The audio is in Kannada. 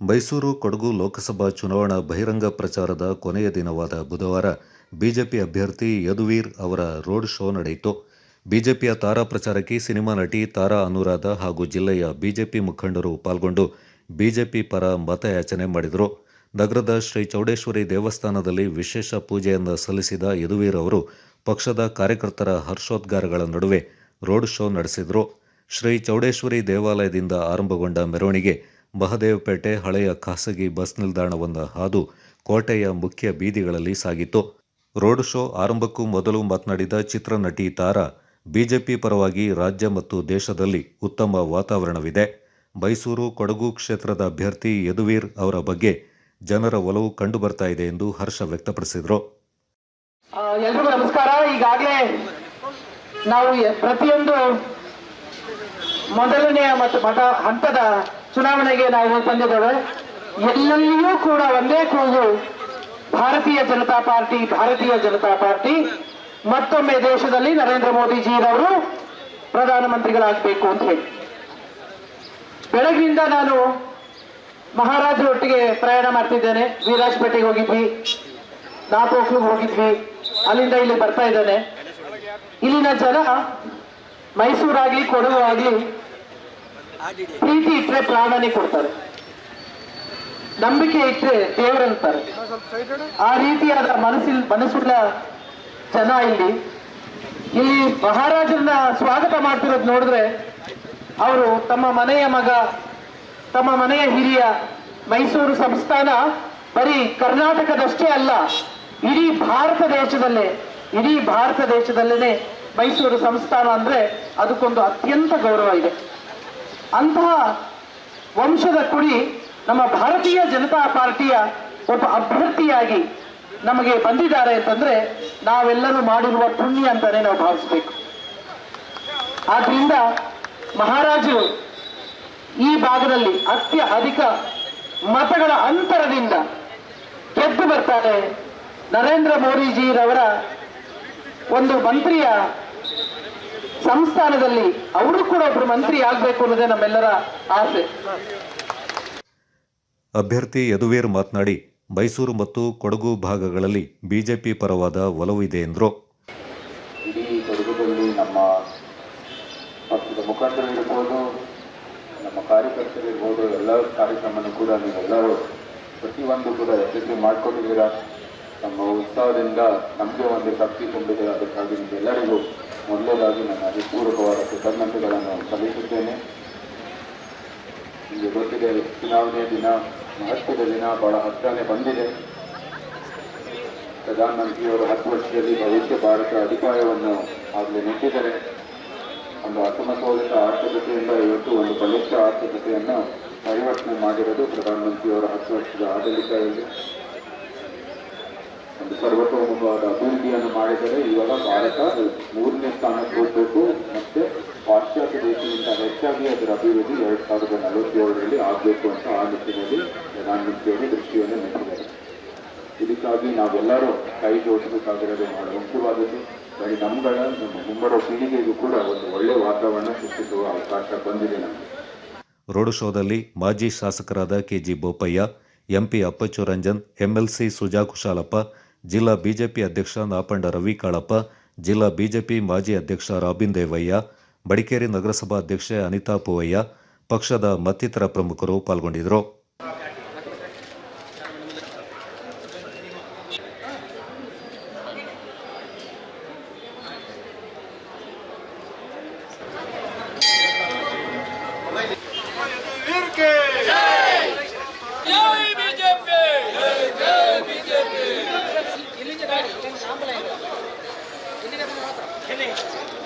ಮೈಸೂರು ಕೊಡಗು ಲೋಕಸಭಾ ಚುನಾವಣಾ ಬಹಿರಂಗ ಪ್ರಚಾರದ ಕೊನೆಯ ದಿನವಾದ ಬುಧವಾರ ಬಿಜೆಪಿ ಅಭ್ಯರ್ಥಿ ಯದುವೀರ್ ಅವರ ರೋಡ್ ಶೋ ನಡೆಯಿತು. ಬಿಜೆಪಿಯ ತಾರಾ ಪ್ರಚಾರಕಿ ಸಿನಿಮಾ ನಟಿ ತಾರಾ ಅನುರಾಧ ಹಾಗೂ ಜಿಲ್ಲೆಯ ಬಿಜೆಪಿ ಮುಖಂಡರು ಪಾಲ್ಗೊಂಡು ಬಿಜೆಪಿ ಪರ ಮತಯಾಚನೆ ಮಾಡಿದರು. ನಗರದ ಶ್ರೀ ಚೌಡೇಶ್ವರಿ ದೇವಸ್ಥಾನದಲ್ಲಿ ವಿಶೇಷ ಪೂಜೆಯನ್ನು ಸಲ್ಲಿಸಿದ ಯದುವೀರ್ ಅವರು ಪಕ್ಷದ ಕಾರ್ಯಕರ್ತರ ಹರ್ಷೋದ್ಗಾರಗಳ ನಡುವೆ ರೋಡ್ ಶೋ ನಡೆಸಿದರು. ಶ್ರೀ ಚೌಡೇಶ್ವರಿ ದೇವಾಲಯದಿಂದ ಆರಂಭಗೊಂಡ ಮೆರವಣಿಗೆ ಮಹದೇವಪೇಟೆ ಹಳೆಯ ಖಾಸಗಿ ಬಸ್ ನಿಲ್ದಾಣವನ್ನು ಹಾದು ಕೋಟೆಯ ಮುಖ್ಯ ಬೀದಿಗಳಲ್ಲಿ ಸಾಗಿತು ರೋಡ್ ಶೋ ಆರಂಭಕ್ಕೂ ಮೊದಲು ಮಾತನಾಡಿದ ಚಿತ್ರನಟಿ ತಾರಾ, ಬಿಜೆಪಿ ಪರವಾಗಿ ರಾಜ್ಯ ಮತ್ತು ದೇಶದಲ್ಲಿ ಉತ್ತಮ ವಾತಾವರಣವಿದೆ. ಮೈಸೂರು ಕೊಡಗು ಕ್ಷೇತ್ರದ ಅಭ್ಯರ್ಥಿ ಯದುವೀರ್ ಅವರ ಬಗ್ಗೆ ಜನರ ಒಲವು ಕಂಡುಬರ್ತಾ ಇದೆ ಎಂದು ಹರ್ಷ ವ್ಯಕ್ತಪಡಿಸಿದರು. ಎಲ್ರಿಗೂ ನಮಸ್ಕಾರ. ಈಗಾಗಲೇ ನಾವು ಪ್ರತಿಯೊಂದು ಮೊದಲನೆಯ ಮತ್ತು ಮತ ಹಂತದ ಚುನಾವಣೆಗೆ ನಾವು ಬಂದಿದ್ದೇವೆ ಎಲ್ಲೆಲ್ಲಿಯೂ ಕೂಡ ಒಂದೇ ಕೂಗು. ಭಾರತೀಯ ಜನತಾ ಪಾರ್ಟಿ, ಭಾರತೀಯ ಜನತಾ ಪಾರ್ಟಿ, ಮತ್ತೊಮ್ಮೆ ದೇಶದಲ್ಲಿ ನರೇಂದ್ರ ಮೋದಿಜಿಯವರು ಪ್ರಧಾನಮಂತ್ರಿಗಳಾಗಬೇಕು ಅಂತ ಹೇಳಿ. ಬೆಳಗಿನಿಂದ ನಾನು ಮಹಾರಾಜರೊಟ್ಟಿಗೆ ಪ್ರಯಾಣ ಮಾಡ್ತಿದ್ದೇನೆ. ವೀರಾಜಪೇಟೆಗೆ ಹೋಗಿದ್ವಿ. ನಾಪೋಕ್ಲಿಗೆ ಹೋಗಿದ್ವಿ. ಅಲ್ಲಿಂದ ಇಲ್ಲಿ ಬರ್ತಾ ಇದ್ದೇನೆ. ಇಲ್ಲಿನ ಜನ ಮೈಸೂರಾಗ್ಲಿ ಕೊಡಗು ಆಗ್ಲಿ ಪ್ರೀತಿ ಇಟ್ಟರೆ ಪ್ರಾಣನೇ ಕೊಡ್ತಾರೆ. ನಂಬಿಕೆ ಇಟ್ರೆ ದೇವರಂತಾರೆ ಆ ರೀತಿಯಾದ ಮನಸ್ಸಿಲ್ ಮನಸ್ಸುಳ್ಳ ಜನ ಇಲ್ಲಿ ಇಲ್ಲಿ ಮಹಾರಾಜರನ್ನ ಸ್ವಾಗತ ಮಾಡ್ತಿರೋದು ನೋಡಿದ್ರೆ ಅವರು ತಮ್ಮ ಮನೆಯ ಮಗ ತಮ್ಮ ಮನೆಯ ಹಿರಿಯ ಮೈಸೂರು ಸಂಸ್ಥಾನ ಬರೀ ಕರ್ನಾಟಕದಷ್ಟೇ ಅಲ್ಲ ಇಡೀ ಭಾರತ ದೇಶದಲ್ಲೇ ಇಡೀ ಭಾರತ ದೇಶದಲ್ಲೇನೆ ಮೈಸೂರು ಸಂಸ್ಥಾನ ಅಂದ್ರೆ ಅದಕ್ಕೊಂದು ಅತ್ಯಂತ ಗೌರವ ಇದೆ. ಅಂತಹ ವಂಶದ ಕುಡಿ ನಮ್ಮ ಭಾರತೀಯ ಜನತಾ ಪಾರ್ಟಿಯ ಒಬ್ಬ ಅಭ್ಯರ್ಥಿಯಾಗಿ ನಮಗೆ ಬಂದಿದ್ದಾರೆ ಅಂತಂದ್ರೆ ನಾವೆಲ್ಲರೂ ಮಾಡಿರುವ ಪುಣ್ಯ ಅಂತಾನೆ ನಾವು ಭಾವಿಸ್ಬೇಕು. ಆದ್ರಿಂದ ಮಹಾರಾಜರು ಈ ಭಾಗದಲ್ಲಿ ಅತ್ಯ ಅಧಿಕ ಮತಗಳ ಅಂತರದಿಂದ ಗೆದ್ದು ಬರ್ತಾರೆ. ನರೇಂದ್ರ ಮೋದಿಜಿರವರ ಒಂದು ಮಂತ್ರಿಯ ಸಂಸ್ಥಾನದಲ್ಲಿ ಅವರು ಕೂಡ ಒಬ್ರು ಮಂತ್ರಿ ಆಗ್ಬೇಕು ಅನ್ನೋದೇ ನಮ್ಮೆಲ್ಲರ ಆಸೆ. ಅಭ್ಯರ್ಥಿ ಯದುವೀರ್ ಮಾತನಾಡಿ ಮೈಸೂರು ಮತ್ತು ಕೊಡಗು ಭಾಗಗಳಲ್ಲಿ ಬಿಜೆಪಿ ಪರವಾದ ಒಲವು ಇದೆ ಎಂದರು. ಇಡೀ ಕೊಡಗುದಲ್ಲಿ ನಮ್ಮ ಪಕ್ಷದ ಮುಖಂಡರಿರ್ಬೋದು ನಮ್ಮ ಕಾರ್ಯಕರ್ತರಿರ್ಬೋದು ಎಲ್ಲ ಕಾರ್ಯಕ್ರಮನೂ ಕೂಡ ನೀವೆಲ್ಲರೂ ಪ್ರತಿಯೊಂದು ಕೂಡ ಯಶಸ್ವಿ ಮಾಡಿಕೊಂಡಿದ್ದೀರಾ? ನಮ್ಮ ಉತ್ಸಾಹದಿಂದ ನಮಗೆ ಒಂದು ಶಕ್ತಿ ತುಂಬಿದೆ ಅದಕ್ಕಾಗಿ ನಿಮಗೆಲ್ಲರಿಗೂ ಮೊದಲೇದಾಗಿ ನನ್ನ ಅಧಿಪೂರ್ವಕವಾದ ಕೃತಜ್ಞತೆಗಳನ್ನು ಸಲ್ಲಿಸುತ್ತೇನೆ. ನಿಮಗೆ ಗೊತ್ತಿದೆ, ಚುನಾವಣೆಯ ದಿನ, ಮಹತ್ವದ ದಿನ ಬಹಳ ಹತ್ತಿರನೇ ಬಂದಿದೆ. ಪ್ರಧಾನಮಂತ್ರಿಯವರು ಹತ್ತು ವರ್ಷದಲ್ಲಿ ಭವಿಷ್ಯ ಭಾರತ ಅಧಿಕಾರವನ್ನು ಆಗಲೇ ನೆಟ್ಟಿದ್ದಾರೆ ಒಂದು ಅಸಮತೋಲಿತ ಆರ್ಥಿಕತೆಯಿಂದ ಇವತ್ತು ಒಂದು ಬಲಿಷ್ಠ ಆರ್ಥಿಕತೆಯನ್ನು ಪರಿವರ್ತನೆ ಮಾಡಿರೋದು ಪ್ರಧಾನಮಂತ್ರಿಯವರ ಹತ್ತು ವರ್ಷದ ಆಡಳಿತದಲ್ಲಿ. ಸರ್ವತೋಮುಖವಾದ ಅಭಿವೃದ್ಧಿಯನ್ನು ಮಾಡಿದರೆ ಇವಾಗ ಭಾರತ ಮೂರನೇ ಸ್ಥಾನಕ್ಕೆ ಹೋಗಬೇಕು ಮತ್ತೆ ಪಾಶ್ಚಾತ್ಯ ದೇಶದಿಂದ ಹೆಚ್ಚಾಗಿ ಅದರ ಅಭಿವೃದ್ಧಿ ಎರಡು ಸಾವಿರದ ನಲವತ್ತೇಳರಲ್ಲಿ ಆಗಬೇಕು ಅಂತ ಆ ನಿಟ್ಟಿನಲ್ಲಿ ಪ್ರಧಾನಮಂತ್ರಿಯವರು ದೃಷ್ಟಿಯನ್ನು ನೆಟ್ಟಿದ್ದಾರೆ ಇದಕ್ಕಾಗಿ ನಾವೆಲ್ಲರೂ ಕೈ ಜೋಡಿಸಬೇಕಾಗಿರೋದು ಬಹಳ ಮುಖ್ಯವಾದದ್ದು. ಬರೀ ನಮ್ಗಳ, ನಮ್ಮ ಮುಂಬರುವ ಪೀಳಿಗೆಗೂ ಕೂಡ ಒಂದು ಒಳ್ಳೆಯ ವಾತಾವರಣ ಸೃಷ್ಟಿಸುವ ಅವಕಾಶ ಬಂದಿದೆ ನಮಗೆ. ರೋಡ್ ಶೋದಲ್ಲಿ ಮಾಜಿ ಶಾಸಕರಾದ KG Bopaiah, MP Appachu Ranjan MLC Suja Kushalappa ಜಿಲ್ಲಾ ಬಿಜೆಪಿ ಅಧ್ಯಕ್ಷ ನಾಪಂಡ ರವಿ ಕಾಳಪ್ಪ, ಜಿಲ್ಲಾ ಬಿಜೆಪಿ ಮಾಜಿ ಅಧ್ಯಕ್ಷ ರಾಬಿನ್ ದೇವಯ್ಯ, ಬಡಿಕೇರಿ ನಗರಸಭಾ ಅಧ್ಯಕ್ಷೆ ಅನಿತಾ ಪೂವಯ್ಯ, ಪಕ್ಷದ ಮತ್ತಿತರ ಪ್ರಮುಖರು ಪಾಲ್ಗೊಂಡಿದ್ದರು. খেলে।